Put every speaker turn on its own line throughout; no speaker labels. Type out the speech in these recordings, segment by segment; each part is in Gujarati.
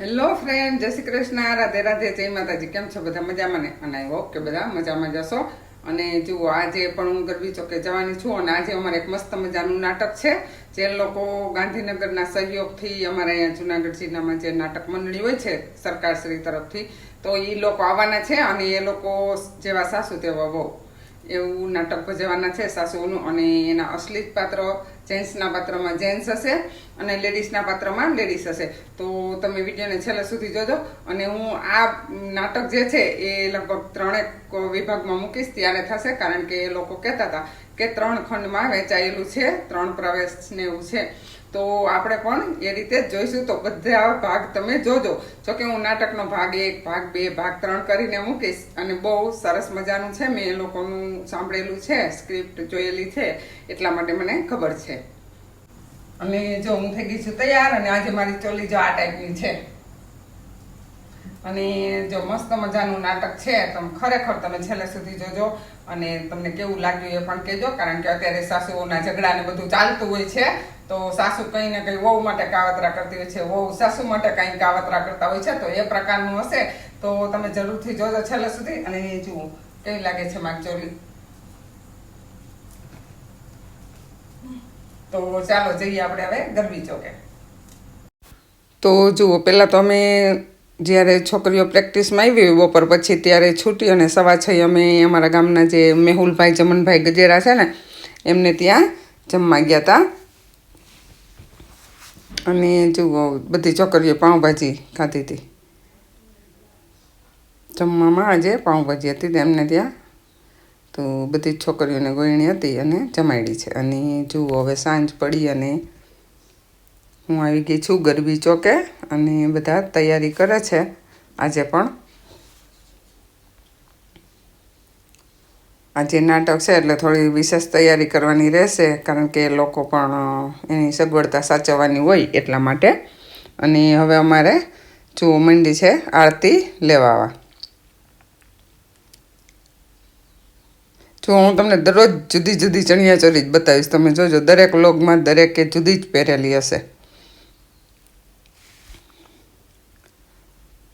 હેલો ફ્રેન્ડ જય શ્રી કૃષ્ણ. રાધે રાધે. જય માતાજી. કેમ છો? બધા મજામાં ને? અને હોપ કે બધા મજામાં જશો અને જુઓ, આજે પણ હું ગરબી ચોકે જવાની છું અને આજે અમારે એક મસ્ત મજાનું નાટક છે, જે લોકો ગાંધીનગરના સહયોગથી અમારે અહીંયા જુનાગઢ જિલ્લામાં જે નાટક મંડળી હોય છે, સરકારશ્રી તરફથી, તો એ લોકો આવવાના છે અને એ લોકો જેવા સાસુ તેવા વહુ. એવું નાટક ભજવવાના છે સાસુઓનું અને એના અશ્લીલ પાત્ર, જેન્ટ્સના પાત્રમાં જેન્ટ્સ હશે અને લેડીઝના પાત્રમાં લેડીઝ હશે. તો તમે વિડીયોને છેલ્લે સુધી જોજો અને હું આ નાટક જે છે એ લગભગ ત્રણેક વિભાગમાં મૂકીશ, ત્યારે થશે, કારણ કે એ લોકો કહેતા હતા કે ત્રણ ખંડમાં વેચાયેલું છે, ત્રણ પ્રવેશને એવું છે. તો આપણે પણ એ રીતે જ જોઈશું. તો બધા ભાગ તમે જોજો. જોકે હું નાટકનો ભાગ એક, ભાગ બે, ભાગ ત્રણ કરીને મૂકીશ. અને બહુ સરસ મજાનું છે. મેં એ લોકોનું સાંભળેલું છે, સ્ક્રિપ્ટ જોયેલી છે. એટલા માટે મને ખબર છે. અને જો હું થઈ ગઈ છું તૈયાર, અને આજે મારી ચોલી જો આ ટાઈપની છે. અને જો મસ્ત મજાનું નાટક છે, તમે ખરેખર તમે છેલ્લે સુધી જોજો. અને તમને કેવું લાગ્યું એ પણ કહેજો, કારણ કે અત્યારે સાસુઓના ઝઘડા ને બધું ચાલતું હોય છે. તો સાસુ કંઈ ને કંઈ વહુ માટે કાવતરા કરતી હોય છે. વહુ સાસુ માટે કંઈ કાવતરા કરતા હોય છે. તો એ પ્રકારનું હશે. તો તમે જરૂરથી જોજો છેલ્લે સુધી. અને જુઓ, કેવી લાગે છે માગચોલી તો ચાલો જઈએ આપણે હવે ગરબી ચોકે. તો જુઓ, પહેલાં તો અમે જ્યારે છોકરીઓ પ્રેક્ટિસમાં આવી બપોર પછી, ત્યારે છૂટી અને સવા છ અમે અમારા ગામના જે મેહુલભાઈ, જમનભાઈ ગજેરા છે ને, એમને ત્યાં જમવા ગયા હતા. અને જુઓ બધી છોકરીઓ પાઉંભાજી ખાધી હતી. જમવામાં આજે પાઉંભાજી હતી તેમને ત્યાં તો બધી છોકરીઓને ગોયણી હતી અને જમાડી છે. અને જુઓ હવે સાંજ પડી અને હું આવી ગઈ છું ગરબી ચોકે અને બધા તૈયારી કરે છે. આજે પણ આજે નાટક છે એટલે થોડી વિશેષ તૈયારી કરવાની રહેશે, કારણ કે લોકો પણ એની સગવડતા સાચવવાની હોય એટલા માટે. અને હવે અમારે જુઓ મંડી છે, આરતી લેવાવા. જો હું તમને દરરોજ જુદી જુદી ચણિયાચોળી જ બતાવીશ. તમે જોજો, દરેક લોગમાં દરેકે જુદી જ પહેરેલી હશે.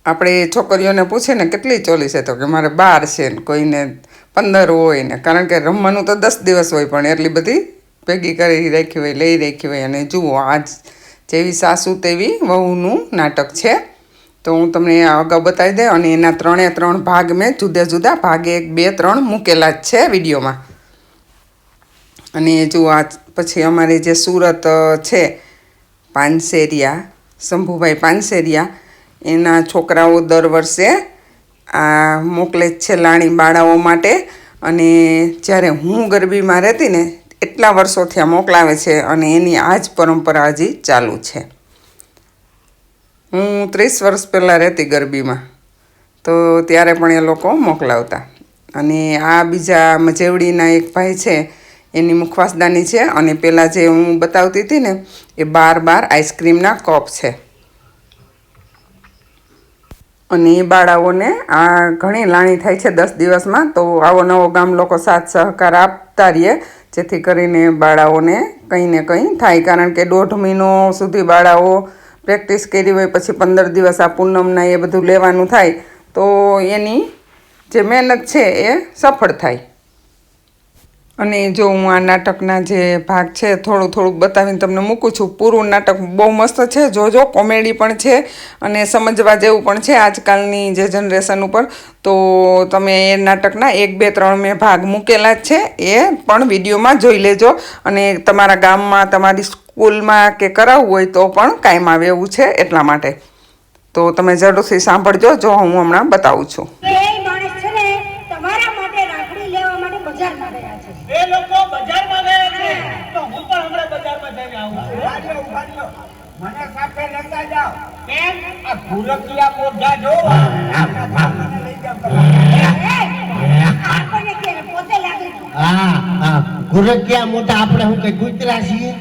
આપણે છોકરીઓને પૂછે ને, કેટલી ચોલી છે તો કે મારે બાર છે કોઈને પંદર હોય ને, કારણ કે રમવાનું તો દસ દિવસ હોય પણ એટલી બધી ભેગી કરી રાખી હોય, લઈ રાખી હોય. અને જુઓ, આજ જેવી સાસુ તેવી વહુનું નાટક છે. તો હું તમને અગાઉ બતાવી દે અને એના ત્રણે ત્રણ ભાગ મેં જુદા જુદા ભાગે એક, બે, ત્રણ મૂકેલા જ છે વિડીયોમાં. અને જુઓ આ પછી અમારે જે સુરત છે પાનસેરિયા શંભુભાઈ પાનસેરિયા, એના છોકરાઓ દર વર્ષે આ મોકલે જ છે લાણી બાળાઓ માટે. અને જ્યારે હું ગરબીમાં રહેતી ને, એટલા વર્ષોથી આ મોકલાવે છે અને એની આ જ પરંપરા હજી ચાલુ છે. હું ત્રીસ વર્ષ પહેલાં રહેતી ગરબીમાં, તો ત્યારે પણ એ લોકો મોકલાવતા. અને આ બીજા મજેવડીના એક ભાઈ છે, એની મુખવાસદાની છે અને પહેલાં જે હું બતાવતી હતી ને, એ બાર બાર આઈસ્ક્રીમના કપ છે. અને એ બાળાઓને આ ઘણી લાણી થાય છે દસ દિવસમાં, તો આવો નવો ગામ લોકો સાથ સહકાર આપતા રહીએ, જેથી કરીને બાળાઓને કંઈ ને કંઈ થાય. કારણ કે દોઢ મહિનો સુધી બાળાઓ પ્રેક્ટિસ કરી હોય, પછી પંદર દિવસ આ પૂનમના એ બધું લેવાનું થાય, તો એની જે મહેનત છે એ સફળ થાય. અને જો હું આ નાટકના જે ભાગ છે, થોડું થોડુંક બતાવીને તમને મૂકું છું. પૂરું નાટક બહુ મસ્ત છે, જોજો, કોમેડી પણ છે અને સમજવા જેવું પણ છે આજકાલની જે જનરેશન ઉપર. તો તમે એ નાટકના એક, બે, ત્રણ મેં ભાગ મૂકેલા જ છે, એ પણ વિડીયોમાં જોઈ લેજો. અને તમારા ગામમાં, તમારી સ્કૂલમાં કે કરાવવું હોય તો પણ કાયમ આવે એવું છે એટલા માટે. તો તમે જરૂરથી સાંભળજો, જો હું હમણાં બતાવું છું
એ માણસ છે ને તમારા માટે રાખડી લેવા માટે બજારમાં ગયા છે
એ લોકો બજારમાં ગયા છે તો હું પણ હમણાં બજારમાં જઈને આવું છું
ઉભાર્યો, ઉભાર્યો. મને લેતા જાઓ.
કેમ? આ ભૂલકિયા મોઢા જો
આપણને કે પોતે લાગે
હા હા. ભૂલકિયા મોઢા આપણે હું કઈ ગુજરાત છીએ